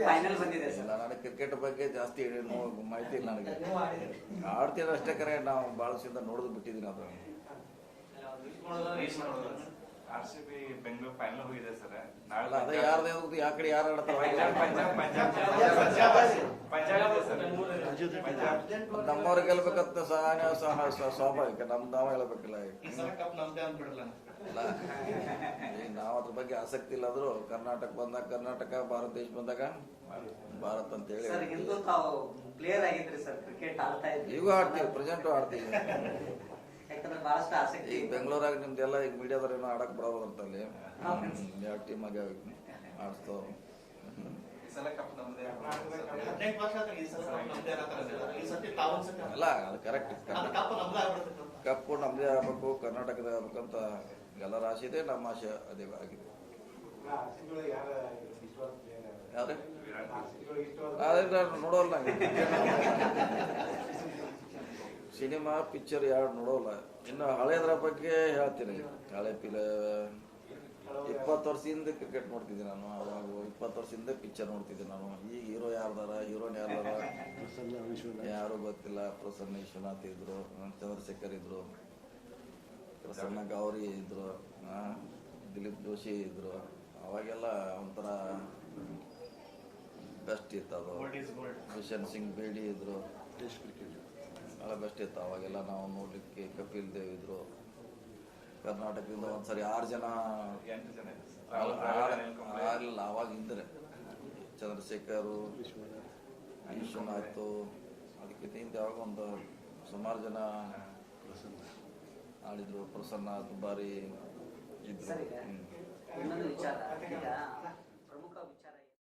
Final ಬಂದಿದೆ ಇಲ್ಲ sir ನನಗೆ ಕ್ರಿಕೆಟ್ ಬಗ್ಗೆ ಜಾಸ್ತಿ ಮಾಹಿತಿ ಇಲ್ಲ ನನಗೆ ಆಡ್ತೀನಿ ಅಷ್ಟೇ ಕರೆ ನಾವು ಭಾಳ ದಿವಸದಿಂದ ನೋಡೋದು ಬಿಟ್ಟಿದ್ದೀನಿ ಅದು R C B Bengaluru final ಹೋಗಿದೆ ಸರ್ ಅಲ್ಲ ಅದೇ ಯಾರ್ದು ಯಾವ್ದು ಯಾ ಕಡೆ ಯಾರು ಆಡ್ತಾರ ಪಂಜಾಬ್ ಪಂಜಾಬ್ ಪಂಜಾಬ್ ಪಂಜಾಬ್ ಇದೆ ಸರ್ ಪಂಜಾಬ್ ನಮ್ಮವ್ರು ಗೆಲ್ಬೇಕಂತ ಸಹ ಸ್ವಾಭಾವಿಕ ನಮ್ದು ನಾವು ಹೇಳ್ಬೇಕಿಲ್ಲ ಈ ಸಲ ಕಪ್ ನಮ್ದೇ ಅಂದ್ಬಿಡಲ್ಲ ಅಲ್ಲ ಈಗ ಬಗ್ಗೆ ಆಸಕ್ತಿ ಇಲ್ಲಾದ್ರೂ ಕರ್ನಾಟಕ ಬಂದಾಗ ಕರ್ನಾಟಕ ಭಾರತ ದೇಶ ಬಂದಾಗ ಭಾರತ ಅಂತ ಹೇಳಿ ಸರ್ ಹಿಂದೂ ತಾವು ಪ್ಲೇಯರ್ ಆಗಿದ್ರಿ ಸರ್ ಕ್ರಿಕೆಟ್ ಆಡ್ತಾ ಇದ್ರಿ ಈಗೂ ಆಡ್ತೀವಿ ಪ್ರೆಸೆಂಟು ಆಡ್ತೀವಿ. ಯಾಕಂದ್ರೆ ಬಹಳಷ್ಟು ಆಸಕ್ತಿ ಈಗ ಬೆಂಗಳೂರಾಗ ನಿಮ್ದೆಲ್ಲ ಈಗ ಮೀಡಿಯಾದವ್ರು ಏನೋ ಆಡಕ್ ಬರೋದು ಅಂತಲ್ಲಿ ಅಲ್ಲಿ ಯಾವ ಟೀಮ್ ಆಗ್ಯಾವ ಆದ್ರೆ ತಾವು ಅಲ್ಲ ಅದು ಕರೆಕ್ಟ್ ಕಪ್ಪು ನಮ್ಮದೇ ಆಗ್ಬೇಕು, ಕರ್ನಾಟಕದ ಆಗ್ಬೇಕಂತ ಎಲ್ಲರ ಆಸೆ ಇದೆ, ನಮ್ಮ ಆಸೆ ಅದೇ ಆಗಿದೆ. ನೋಡೋಲ್ಲ ಸಿನಿಮಾ, ಪಿಕ್ಚರ್ ಯಾರು ನೋಡೋಲ್ಲ. ಇನ್ನು ಹಳೆಯದ್ರ ಬಗ್ಗೆ ಹೇಳ್ತೀನಿ. ಹಳೆ ಪಿಲ ಇಪ್ಪತ್ತು ವರ್ಷದಿಂದ ಕ್ರಿಕೆಟ್ ನೋಡ್ತಿದ್ದೆ ನಾನು ಅವಾಗ ಇಪ್ಪತ್ತು ವರ್ಷದಿಂದ ಪಿಕ್ಚರ್ ನೋಡ್ತಿದ್ದೆ ನಾನು. ಈಗ ಹೀರೋ ಯಾರ್ದಾರ ಹೀರೋನ್ ಯಾರ್ದಾರ ಯಾರು ಗೊತ್ತಿಲ್ಲ ಪ್ರಸನ್ನ ವಿಶ್ವನಾಥ್ ಇದ್ರು ಚಂದ್ರಶೇಖರ್ ಇದ್ರು ಪ್ರಸನ್ನ ಗೌರಿ ಇದ್ರು ದಿಲೀಪ್ ಜೋಶಿ ಇದ್ರು. ಅವಾಗೆಲ್ಲ ಒಂಥರ ಬೆಸ್ಟ್ ಇತ್ತು ಅದು. ಕಿಶನ್ ಸಿಂಗ್ ಬೇಡಿ ಇದ್ರು. ಭಾಳ ಬೆಸ್ಟ್ ಇತ್ತು ಅವಾಗೆಲ್ಲ ನಾವು ನೋಡಲಿಕ್ಕೆ ಕಪಿಲ್ ದೇವ್ ಇದ್ರು. ಕರ್ನಾಟಕದಿಂದ ಒಂದ್ಸರಿ ಆರು ಜನ ಆರಿಲ್ಲ ಅವಾಗ ಇದ್ರೆ ಚಂದ್ರಶೇಖರು ವಿಶ್ವನಾಥ್ ಅದಕ್ಕಿಂತ ಹಿಂದೆ ಯಾವಾಗ ಒಂದು ಸುಮಾರು ಜನ ಆಡಿದ್ರು ಪ್ರಸನ್ನ ದುಬಾರಿ. ಇದ್ರು